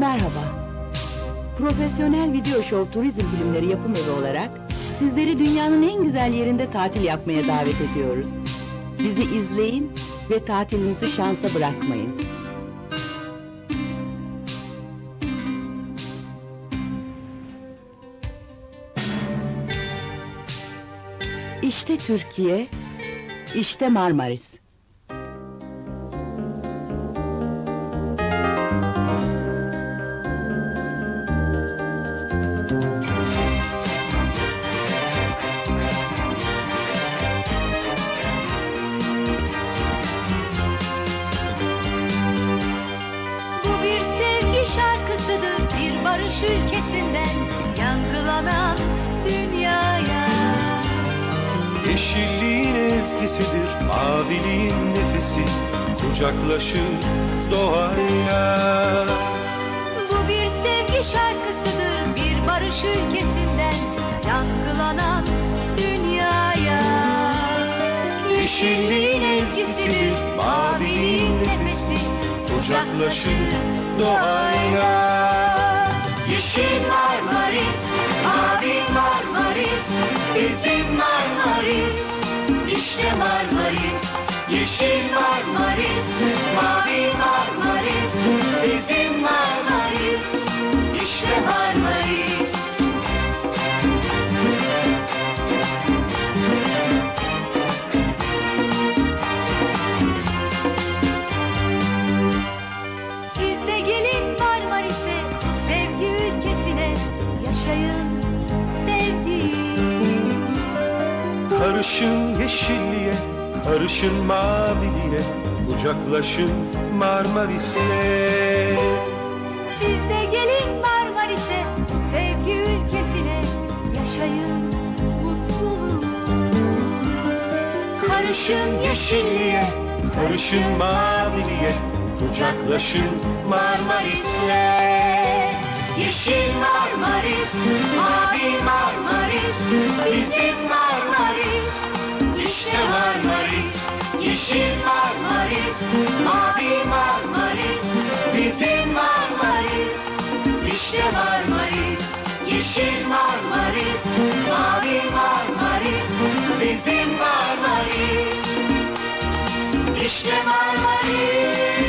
Merhaba. Profesyonel video show turizm filmleri yapım evi olarak sizleri dünyanın en güzel yerinde tatil yapmaya davet ediyoruz. Bizi izleyin ve tatilinizi şansa bırakmayın. İşte Türkiye, işte Marmaris. Barış ülkesinden yankılanan dünyaya. Yeşilliğin ezgisidir, maviliğin nefesi Kucaklaşır doğayla Bu bir sevgi şarkısıdır bir barış ülkesinden yankılanan dünyaya. Yeşilliğin ezgisidir, maviliğin nefesi Kucaklaşır doğayla Yeşil Marmaris, mavi Marmaris, bizim Marmaris. İşte Marmaris, yeşil Marmaris, mavi Marmaris, bizim Marmaris. Karışın yeşilliğe, karışın maviliğe Kucaklaşın Marmaris'le Siz de gelin Marmaris'e, bu sevgi ülkesine yaşayın mutluluğu. Karışın yeşilliğe, karışın maviliğe Kucaklaşın Marmaris'le Yeşil Marmaris, mavi Marmaris, bizim Marmaris. Yeşil Marmaris, mavi Marmaris, bizim Marmaris. İşte Marmaris, yeşil Marmaris, mavi Marmaris, bizim Marmaris. İşte Marmaris.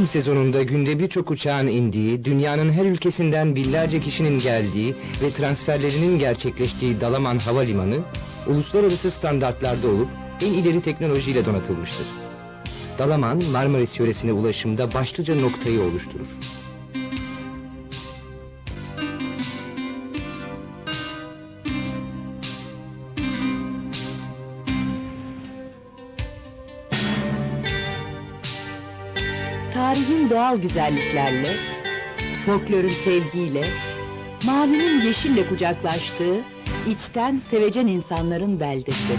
Turizm sezonunda günde birçok uçağın indiği, dünyanın her ülkesinden binlerce kişinin geldiği ve transferlerinin gerçekleştiği Dalaman Havalimanı, uluslararası standartlarda olup en ileri teknolojiyle donatılmıştır. Dalaman, Marmaris yöresine ulaşımda başlıca noktayı oluşturur. Doğal güzelliklerle, folklorun sevgiyle, mavinin yeşille kucaklaştığı, içten sevecen insanların beldesi.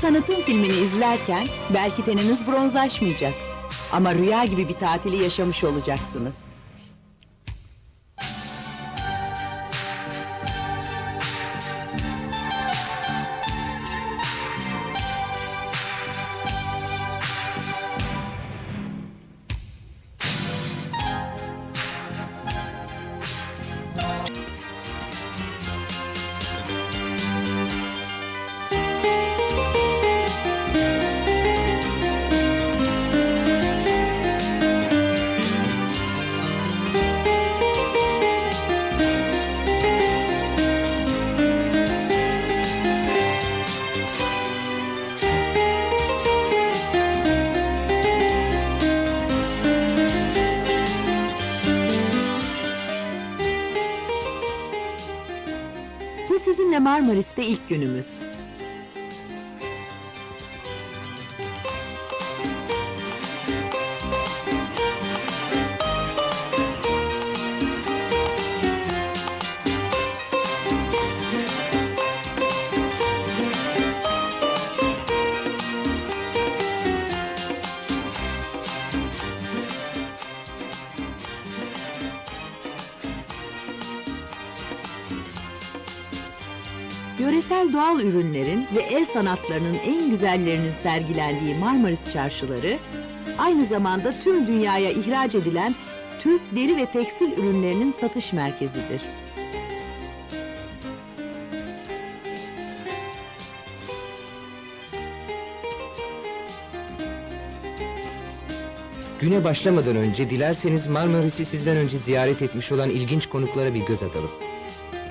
Tanıtım filmini izlerken belki teniniz bronzlaşmayacak. Ama rüya gibi bir tatili yaşamış olacaksınız. Marmaris'te ilk günümüz. Ürünlerin ve el sanatlarının en güzellerinin sergilendiği Marmaris çarşıları, aynı zamanda tüm dünyaya ihraç edilen Türk deri ve tekstil ürünlerinin satış merkezidir. Güne başlamadan önce dilerseniz Marmaris'i sizden önce ziyaret etmiş olan ilginç konuklara bir göz atalım.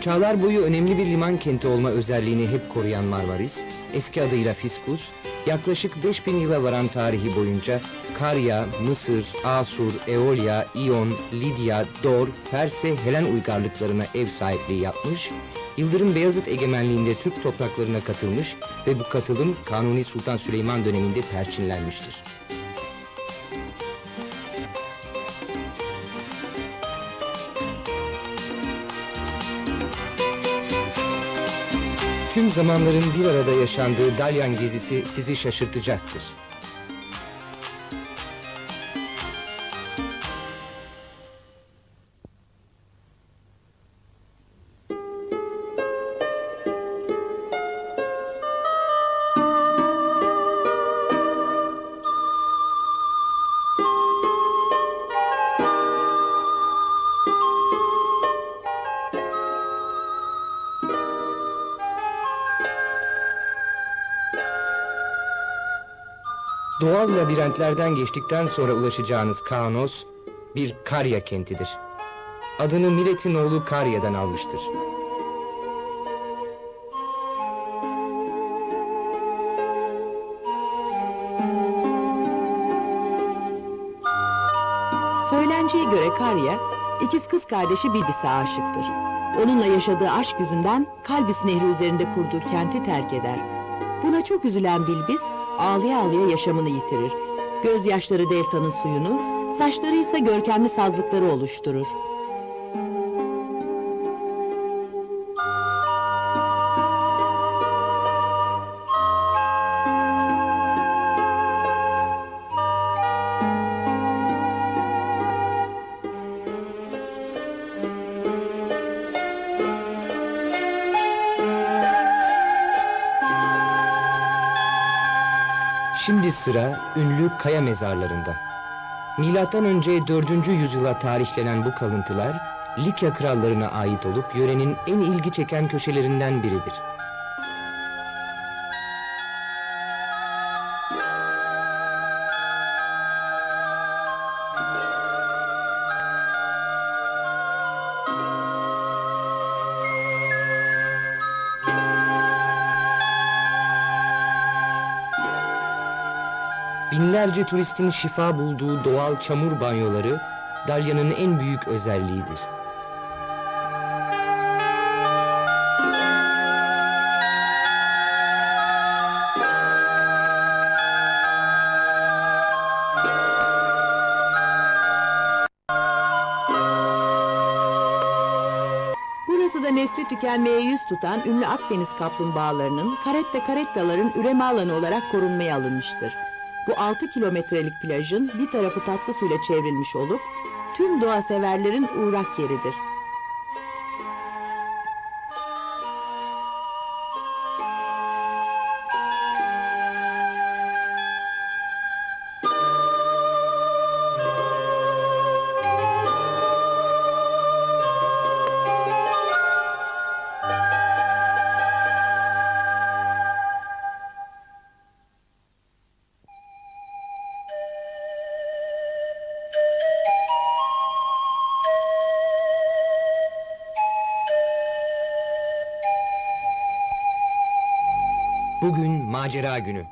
Çağlar boyu önemli bir liman kenti olma özelliğini hep koruyan Marmaris, eski adıyla Fiskus, yaklaşık 5000 yıla varan tarihi boyunca Karya, Mısır, Asur, Eolia, İon, Lidya, Dor, Pers ve Helen uygarlıklarına ev sahipliği yapmış, Yıldırım Beyazıt egemenliğinde Türk topraklarına katılmış ve bu katılım Kanuni Sultan Süleyman döneminde perçinlenmiştir. Tüm zamanların bir arada yaşandığı Dalyan gezisi sizi şaşırtacaktır. Labirentlerden geçtikten sonra ulaşacağınız Kaunos bir Karya kentidir. Adını Milet'in oğlu Karya'dan almıştır. Söylenceye göre Karya, ikiz kız kardeşi Bilbis'e aşıktır. Onunla yaşadığı aşk yüzünden Kalbis Nehri üzerinde kurduğu kenti terk eder. Buna çok üzülen Bilbis, ağlaya ağlaya yaşamını yitirir. Gözyaşları deltanın suyunu, saçları ise görkemli sazlıkları oluşturur. Şimdi sıra ünlü kaya mezarlarında. Milattan önce 4. yüzyıla tarihlenen bu kalıntılar Likya krallarına ait olup yörenin en ilgi çeken köşelerinden biridir. Binlerce turistin şifa bulduğu doğal çamur banyoları Dalya'nın en büyük özelliğidir. Burası da nesli tükenmeye yüz tutan ünlü Akdeniz kaplumbağalarının karette karettaların üreme alanı olarak korunmaya alınmıştır. Bu 6 kilometrelik plajın bir tarafı tatlı suyla çevrilmiş olup tüm doğa severlerin uğrak yeridir. Bugün macera günü.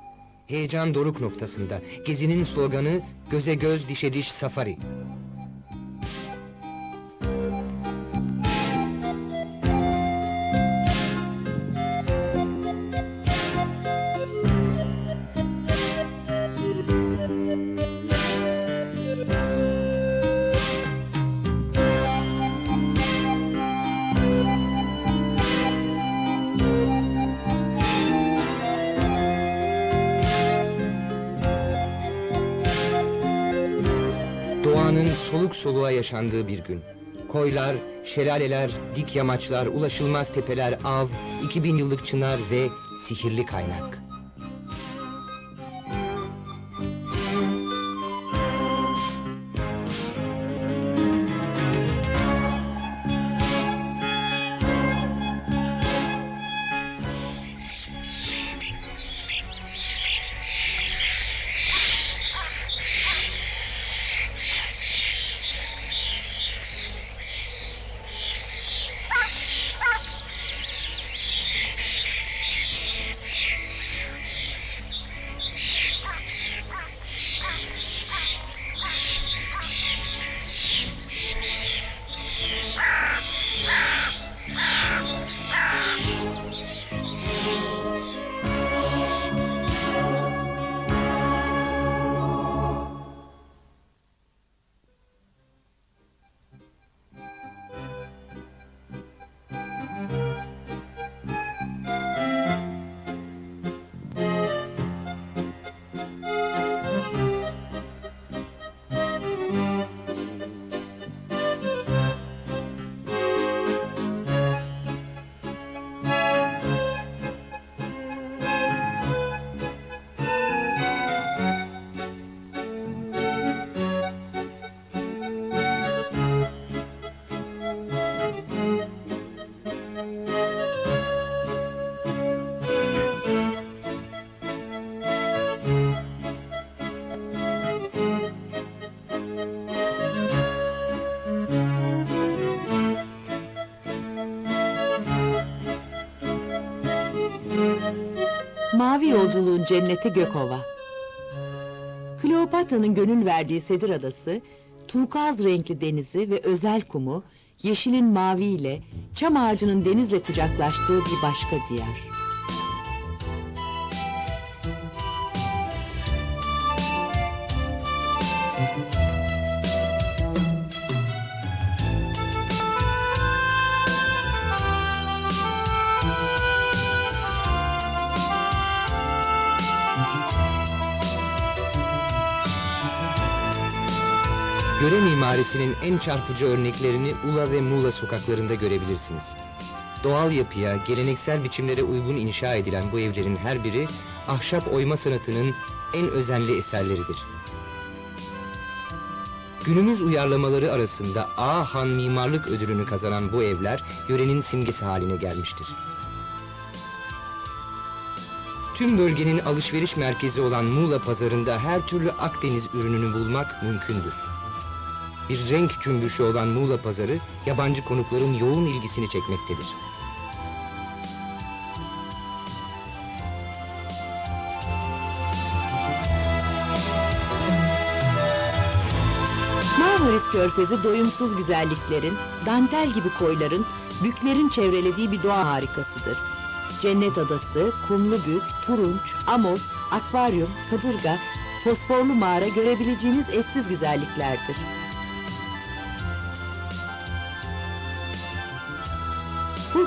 Heyecan doruk noktasında. Gezinin sloganı göze göz dişe diş safari. Soluk soluğa yaşandığı bir gün. Koylar, şelaleler, dik yamaçlar, ulaşılmaz tepeler, av, 2000 yıllık çınar ve sihirli kaynak. Yolculuğun cenneti Gökova. Kleopatra'nın gönül verdiği Sedir Adası, turkuaz renkli denizi ve özel kumu, yeşilin maviyle, çam ağacının denizle kucaklaştığı bir başka diyar. Göre mimarisinin en çarpıcı örneklerini Ula ve Muğla sokaklarında görebilirsiniz. Doğal yapıya, geleneksel biçimlere uygun inşa edilen bu evlerin her biri ahşap oyma sanatının en özenli eserleridir. Günümüz uyarlamaları arasında A Han Mimarlık Ödülünü kazanan bu evler yörenin simgesi haline gelmiştir. Tüm bölgenin alışveriş merkezi olan Muğla pazarında her türlü Akdeniz ürününü bulmak mümkündür. Bir renk cümbüşü olan Muğla pazarı yabancı konukların yoğun ilgisini çekmektedir. Marmaris Körfezi doyumsuz güzelliklerin, dantel gibi koyların, büklerin çevrelediği bir doğa harikasıdır. Cennet Adası, Kumlubük, Turunç, Amos, Akvaryum, Kadırga, Fosforlu Mağara görebileceğiniz eşsiz güzelliklerdir.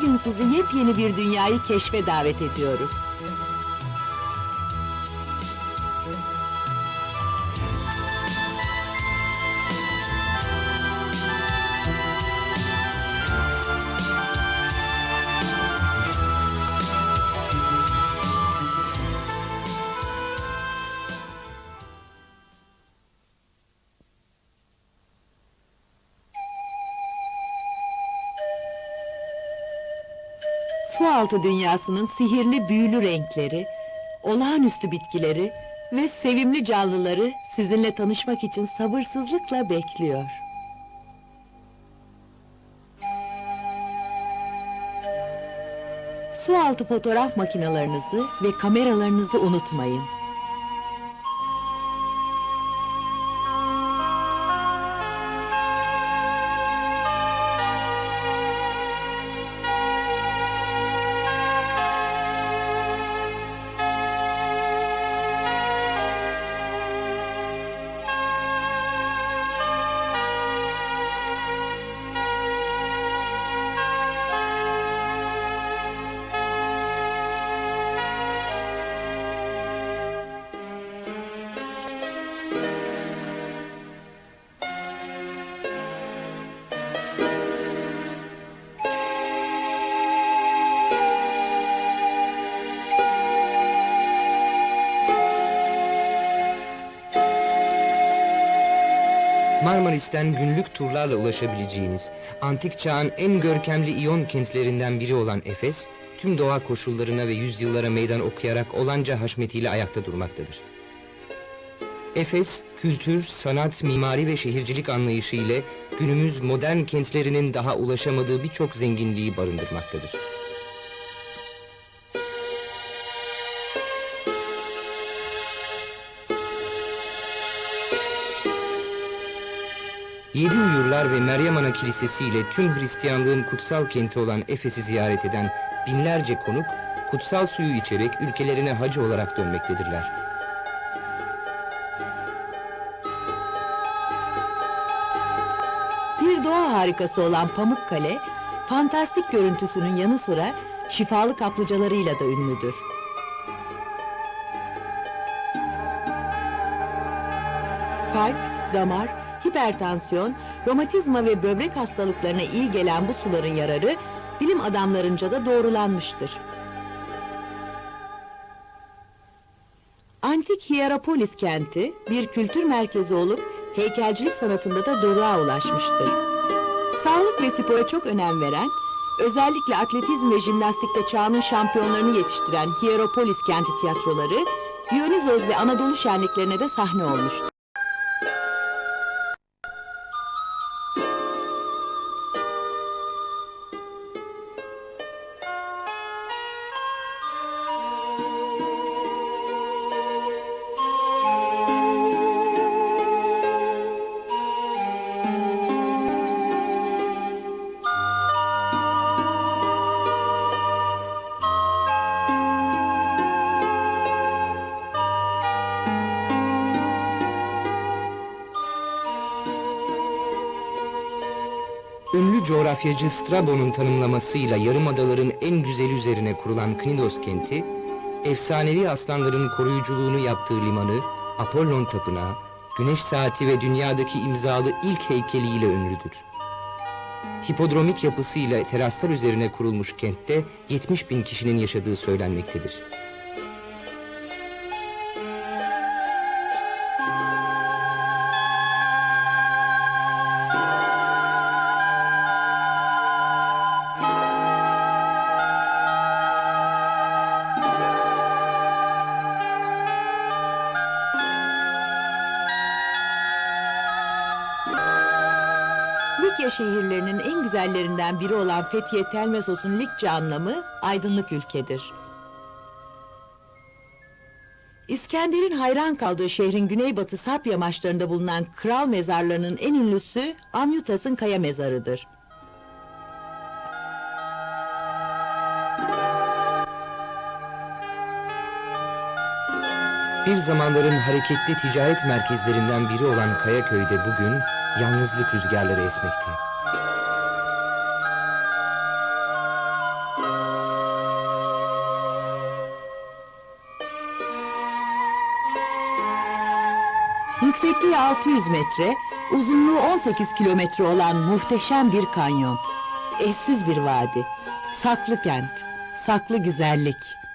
Bugün sizi yepyeni bir dünyayı keşfe davet ediyoruz. Sualtı dünyasının sihirli büyülü renkleri, olağanüstü bitkileri ve sevimli canlıları sizinle tanışmak için sabırsızlıkla bekliyor. Sualtı fotoğraf makinalarınızı ve kameralarınızı unutmayın. Marmaris'ten günlük turlarla ulaşabileceğiniz, antik çağın en görkemli İyon kentlerinden biri olan Efes, tüm doğa koşullarına ve yüzyıllara meydan okuyarak olanca haşmetiyle ayakta durmaktadır. Efes, kültür, sanat, mimari ve şehircilik anlayışı ile günümüz modern kentlerinin daha ulaşamadığı birçok zenginliği barındırmaktadır. Yedi Uyurlar ve Meryem Ana Kilisesi ile tüm Hristiyanlığın kutsal kenti olan Efes'i ziyaret eden binlerce konuk, kutsal suyu içerek ülkelerine hacı olarak dönmektedirler. Bir doğa harikası olan Pamukkale, fantastik görüntüsünün yanı sıra şifalı kaplıcalarıyla da ünlüdür. Kalp, damar, hipertansiyon, romatizma ve böbrek hastalıklarına iyi gelen bu suların yararı bilim adamlarınca da doğrulanmıştır. Antik Hierapolis kenti bir kültür merkezi olup heykelcilik sanatında da doruğa ulaşmıştır. Sağlık ve spora çok önem veren, özellikle atletizm ve jimnastikte çağının şampiyonlarını yetiştiren Hierapolis kenti tiyatroları, Dionysos ve Anadolu şenliklerine de sahne olmuştur. Coğrafyacı Strabo'nun tanımlamasıyla yarımadaların en güzeli üzerine kurulan Knidos kenti, efsanevi aslanların koruyuculuğunu yaptığı limanı, Apollon tapınağı, güneş saati ve dünyadaki imzalı ilk heykeliyle ünlüdür. Hipodromik yapısıyla teraslar üzerine kurulmuş kentte 70 bin kişinin yaşadığı söylenmektedir. Likya şehirlerinin en güzellerinden biri olan Fethiye Telmesos'un Likça anlamı aydınlık ülkedir. İskender'in hayran kaldığı şehrin güneybatı Sarp yamaçlarında bulunan kral mezarlarının en ünlüsü Amyutas'ın kaya mezarıdır. Bir zamanların hareketli ticaret merkezlerinden biri olan Kayaköy'de bugün yalnızlık rüzgarları esmekte. Yüksekliği 600 metre, uzunluğu 18 kilometre olan muhteşem bir kanyon. Eşsiz bir vadi. Saklı kent, saklı güzellik.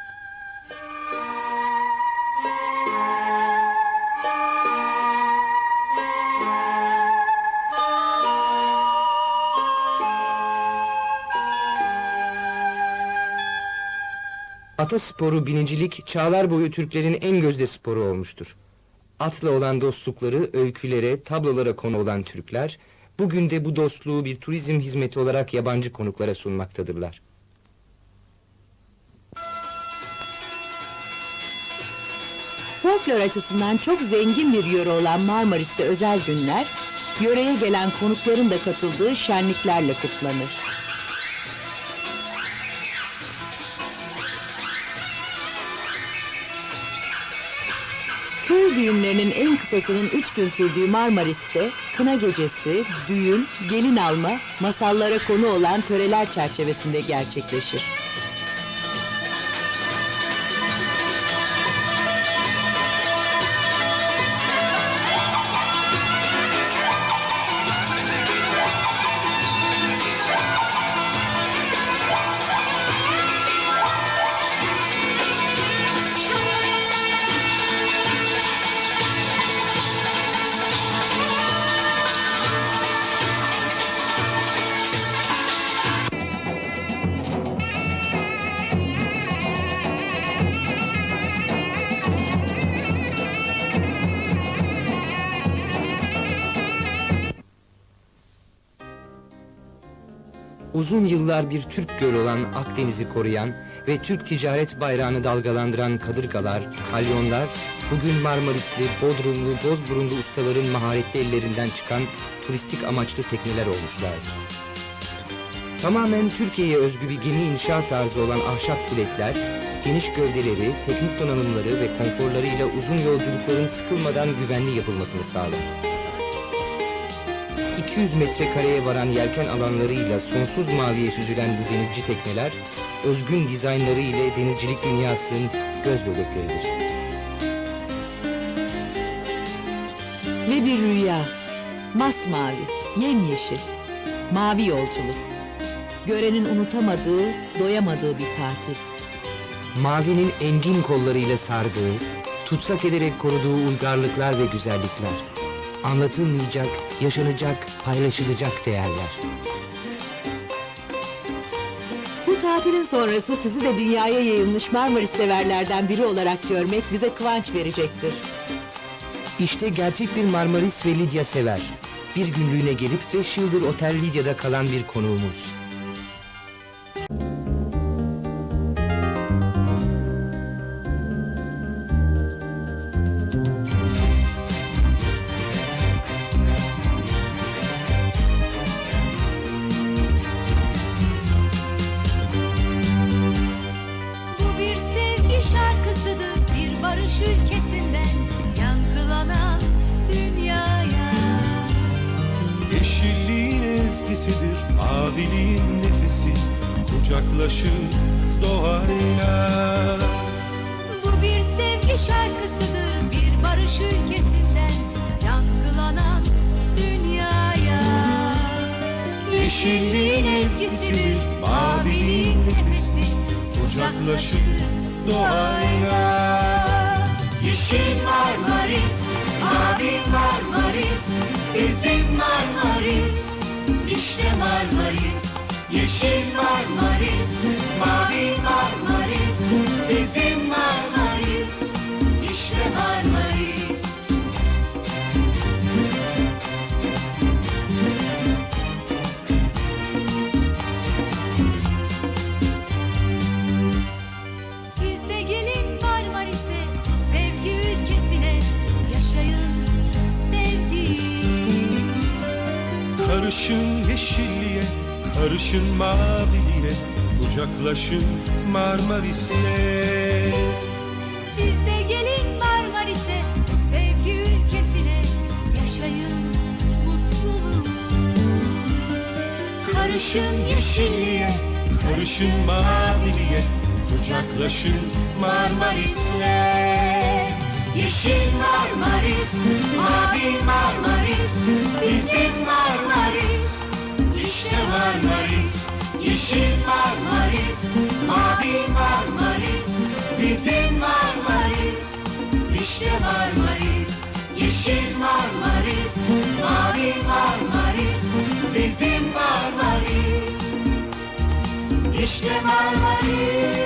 Ata sporu binicilik çağlar boyu Türklerin en gözde sporu olmuştur. Atla olan dostlukları öykülere, tablolara konu olan Türkler, bugün de bu dostluğu bir turizm hizmeti olarak yabancı konuklara sunmaktadırlar. Folklor açısından çok zengin bir yöre olan Marmaris'te özel günler, yöreye gelen konukların da katıldığı şenliklerle kutlanır. Düğünlerinin en kısasının üç gün sürdüğü Marmaris'te kına gecesi, düğün, gelin alma, masallara konu olan töreler çerçevesinde gerçekleşir. Uzun yıllar bir Türk gölü olan Akdeniz'i koruyan ve Türk ticaret bayrağını dalgalandıran kadırgalar, kalyonlar, bugün Marmarisli, Bodrumlu, Bozburunlu ustaların maharetli ellerinden çıkan turistik amaçlı tekneler olmuşlardır. Tamamen Türkiye'ye özgü bir gemi inşaat tarzı olan ahşap kuletler, geniş gövdeleri, teknik donanımları ve konforlarıyla uzun yolculukların sıkılmadan güvenli yapılmasını sağlar. 200 metrekareye varan yelken alanlarıyla sonsuz maviye süzülen bu denizci tekneler, özgün dizaynları ile denizcilik dünyasının göz bebekleridir. Ve bir rüya. Masmavi, yemyeşil, mavi yolculuk. Görenin unutamadığı, doyamadığı bir tatil. Mavinin engin kollarıyla sardığı, tutsak ederek koruduğu uygarlıklar ve güzellikler. Anlatılmayacak, yaşanacak, paylaşılacak değerler. Bu tatilin sonrası sizi de dünyaya yayılmış Marmaris severlerden biri olarak görmek bize kıvanç verecektir. İşte gerçek bir Marmaris ve Lidya sever. Bir günlüğüne gelip 5 yıldır Otel Lidya'da kalan bir konuğumuz. Yeşilliğin ezgisidir Maviliğin nefesi Kucaklaşır doğayla Yeşil Marmaris, mavi Marmaris, bizim Marmaris, işte Marmaris. Yeşil Marmaris, mavi Marmaris, bizim Marmaris, işte Marmaris. Karışın yeşilliğe, karışın maviliğe Kucaklaşın Marmaris'le Siz de gelin Marmaris'e, bu sevgi ülkesine, yaşayın mutluluğu. Karışın yeşilliğe, karışın maviliğe Kucaklaşın Marmaris'le Yeşil Marmaris, mavi Marmaris, bizim Marmaris. İşte Marmaris, yeşil Marmaris, mavi Marmaris, bizim Marmaris. İşte Marmaris, yeşil Marmaris, mavi Marmaris, bizim Marmaris. İşte Marmaris.